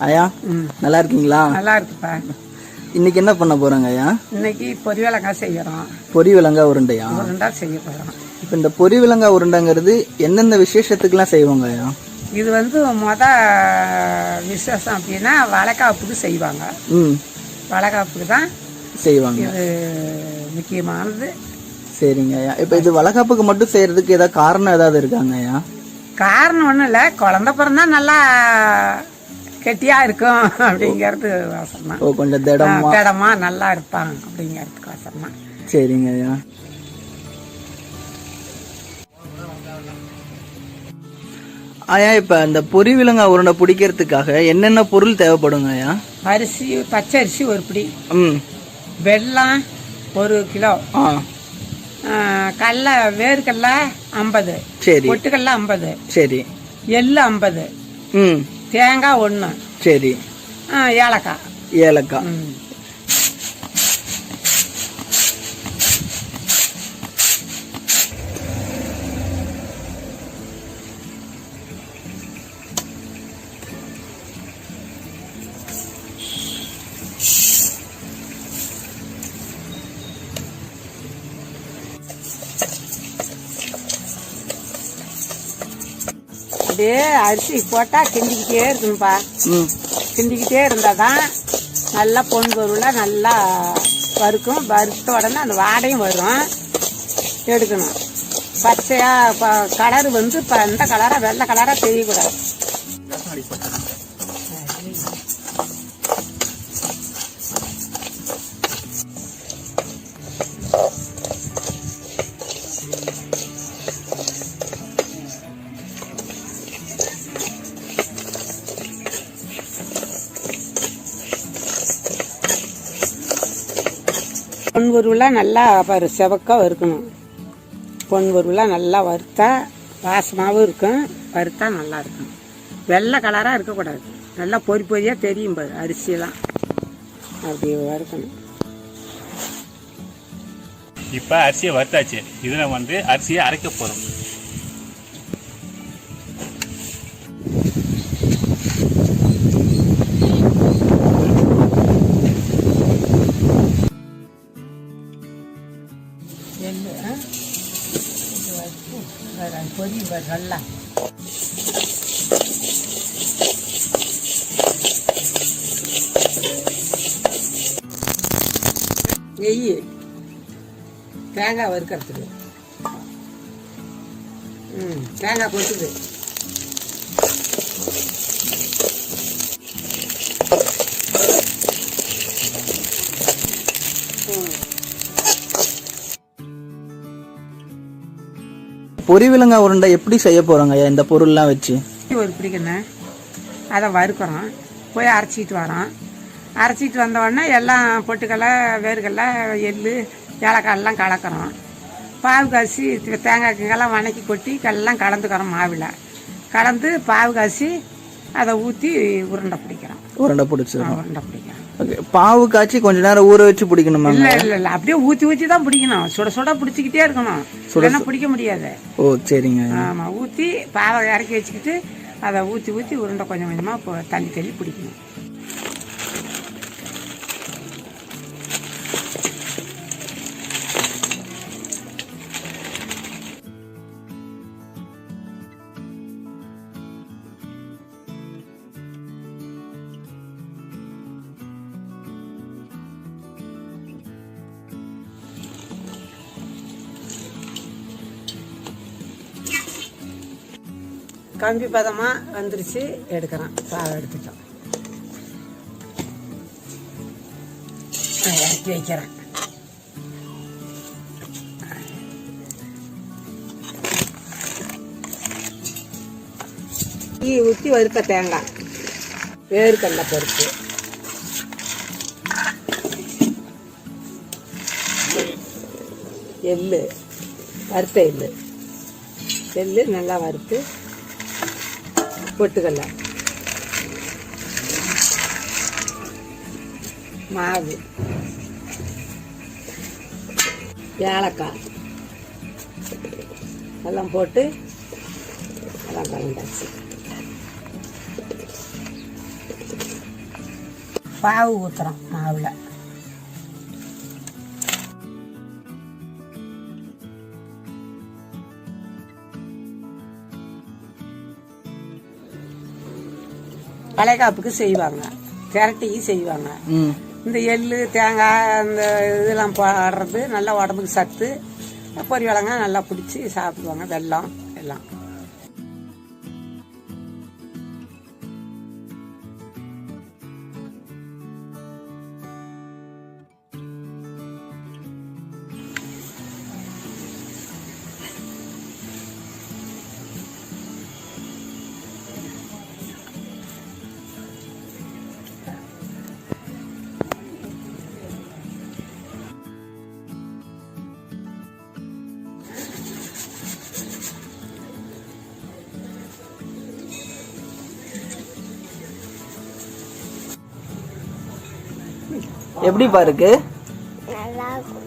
ஐயா நல்லா இருக்கீங்களா நல்லா இருக்குப்பா இன்னைக்கு என்ன பண்ண போறாங்க ஐயா? இன்னைக்கு பொரியலங்காய் செய்கிறோம் பொரி விலங்கா உருண்டையா? உருண்டா செய்ய போகிறோம் இப்போ இந்த பொரி விலங்கா உருண்டைங்கிறது எந்தெந்த விசேஷத்துக்குலாம் செய்வாங்க ஐயா? இது வந்து மொத விசேஷம் அப்படின்னா வளைகாப்புக்கு செய்வாங்க. ம். வளைகாப்புக்கு தான் செய்வாங்க. இது முக்கியமானது. சரிங்க ஐயா. இப்போ இது வளகாப்புக்கு மட்டும் செய்யறதுக்கு ஏதாவது காரணம் ஏதாவது இருக்காங்க ஐயா? காரணம் ஒன்றும் இல்லை. குழந்த பிறந்தா நல்லா கெட்டியாக இருக்கும் அப்படிங்கிறது வாசம் கொஞ்சம் திடமா. திடமா நல்லா இருப்பான் அப்படிங்கிறதுக்கு வாசம் சரிங்க ஐயா. ஐயா இப்போ இந்த பொரி விலங்கா உருண்டை பிடிக்கிறதுக்காக என்னென்ன பொருள் தேவைப்படுங்க ஐயா? அரிசி பச்சை அரிசி ஒரு பிடி. ம். வெல்லம் ஒரு கிலோ. கடல வேர்க்கடல ஐம்பது. சரி. பொட்டுக்கடல ஐம்பது. சரி. எள்ளு ஐம்பது. ம். தேங்காய் ஒன்று சரி. ஏலக்காய். ஏலக்காய். அப்படியே அரிசி போட்டால் கிண்டிக்கிட்டே இருக்கணும்ப்பா கிண்டிக்கிட்டே இருந்தால் தான் நல்லா பொன் பொருளாக நல்லா வறுக்கும். வறுத்த உடனே அந்த வாடையும் வரும். எடுக்கணும். பச்சையாக இப்போ கலர் வந்து இப்போ இந்த கலராக வெள்ளை கலராக தெரியக்கூடாது. பொன் பொருளாக நல்லா பாரு செவக்காக வறுக்கணும். பொன் பொருளாக நல்லா வறுத்தா வாசமாகவும் இருக்கும் வறுத்தா நல்லா இருக்கும். வெள்ளை கலராக இருக்கக்கூடாது. நல்லா பொறி பொரியாக தெரியும் பாரு அரிசியெல்லாம். அப்படி வறுக்கணும். இப்போ அரிசியை வறுத்தாச்சு. இதில் வந்து அரிசியை அரைக்க போகிறோம் எள்ளு ஆ? இது நெய் தேங்காய் வறுக்கிறதுக்கு. ம் தேங்காய் கொட்டுது பொரி விலங்கா உருண்டை எப்படி செய்ய போறாங்க ஐயா இந்த பொருள்லாம் வச்சு? ஒரு பிடிக்கணும் அதை வறுக்கிறோம். போய் அரைச்சிட்டு வரோம். அரைச்சிட்டு வந்த உடனே எல்லாம் பொட்டுக்கடலை வேர்க்கடலை எள்ளு ஏலக்காய் எல்லாம் கலக்கிறோம் பாவு காசி தேங்காய்க்கெல்லாம் வணக்கி கொட்டி எல்லாம் கலந்துக்கிறோம் மாவில். கலந்து பாவு காசி அதை ஊற்றி உருண்டை பிடிக்கிறோம். உருண்டை பிடிச்சிடும் உருண்டை பிடிக்கிறோம். பாவு காய்ச்சி கொஞ்ச நேரம் ஊற வச்சு பிடிக்கணுமாங்க இல்லை இல்லை இல்லை அப்படியே ஊற்றி ஊற்றி தான் பிடிக்கணும். சுட சுட பிடிச்சிக்கிட்டே இருக்கணும். இல்லைன்னா பிடிக்க முடியாது. ஓ சரிங்க. ஆமாம் ஊற்றி பாவை இறக்கி வச்சுக்கிட்டு அதை ஊற்றி ஊற்றி உருண்டை கொஞ்சம் கொஞ்சமாக தள்ளி தள்ளி பிடிக்கணும். கம்பி பதமாக வந்துருச்சு எடுக்கிறோம் பாவை எடுத்துட்டோம். நான் இறக்கி வைக்கிறேன். டீ ஊற்றி வறுத்த தேங்காய். வேர்க்கடலை பருப்பு. எள்ளு வறுத்த எள்ளு. எள்ளு நல்லா வறுத்து பொட்டுக்கடலை மாவு. ஏலக்காய். எல்லாம் போட்டு எல்லாம் கலந்தாச்சு. பாவு ஊற்றுறோம் மாவில். வளைகாப்புக்கு செய்வாங்க. திரட்டிக்கு செய்வாங்க. இந்த எள்ளு தேங்காய் அந்த இதெல்லாம் போடுறது நல்லா உடம்புக்கு சத்து பொரி வளங்க நல்லா பிடிச்சி சாப்பிடுவாங்க வெல்லம் எல்லாம். எப்படிப்பா இருக்கு? நல்லா இருக்கும்.